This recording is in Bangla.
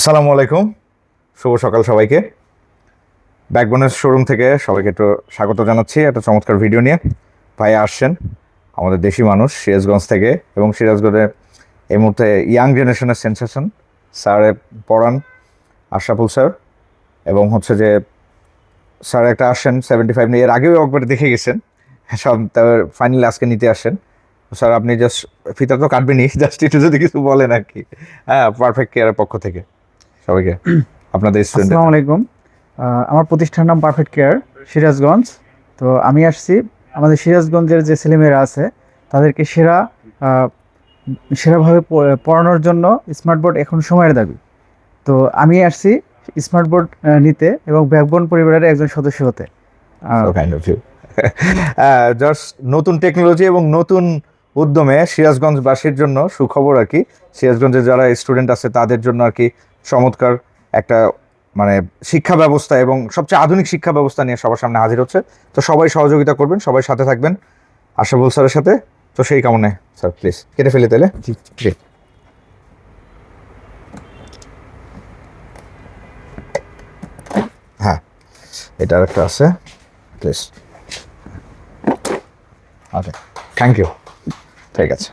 আসসালামু আলাইকুম। শুভ সকাল সবাইকে। ব্যাকবোনের শোরুম থেকে সবাইকে একটু স্বাগত জানাচ্ছি, একটা চমৎকার ভিডিও নিয়ে। ভাই আসছেন, আমাদের দেশি মানুষ, সিরাজগঞ্জ থেকে এবং সিরাজগঞ্জে এই মুহূর্তে ইয়াং জেনারেশনের সেন্সেশন স্যার পড়ান, আশরাফুল স্যার, এবং হচ্ছে যে স্যার একটা আসছেন সেভেন্টি ফাইভ নিয়ে। এর আগেও একবার দেখে গেছেন, সব তার ফাইনালি আজকে নিতে আসছেন স্যার, আপনি জাস্ট ফিতা তো কাটবেনই জাস্ট একটু যদি কিছু বলেন আর কি। হ্যাঁ পারফেক্ট কেয়ারের পক্ষ থেকে। সবাইকে। আপনাদের স্টুডেন্ট আসসালামু আলাইকুম। আমার প্রতিষ্ঠানের নাম পারফেক্ট কেয়ার সিরাজগঞ্জ। তো আমি আসছি। আমাদের সিরাজগঞ্জের যে ছেলেমেয়েরা আছে তাদেরকে সেরা সেরাভাবে পড়ানোর জন্য স্মার্ট বোর্ড এখন সময়ের দাবি। তো আমি আসছি স্মার্ট বোর্ড নিতে এবং ব্যাকবোন পরিবারের একজন সদস্য হতে। জাস্ট নতুন টেকনোলজি এবং নতুন উদ্যমে সিরাজগঞ্জবাসীর জন্য সুখবর আর কি। সিরাজগঞ্জের যারা স্টুডেন্ট আছে তাদের জন্য আর কি চমৎকার একটা মানে শিক্ষা ব্যবস্থা এবং সবচেয়ে আধুনিক শিক্ষা ব্যবস্থা নিয়ে সবার সামনে হাজির হচ্ছে। তো সবাই সহযোগিতা করবেন সবাই সাথে থাকবেন। আশাফুল স্যারের সাথে। তো সেই কামনে স্যার প্লিজ কেটে ফেলে তাহলে। জি জি। হ্যাঁ এটা একটা আছে প্লিজ ওকে থ্যাংক ইউ ঠিক আছে।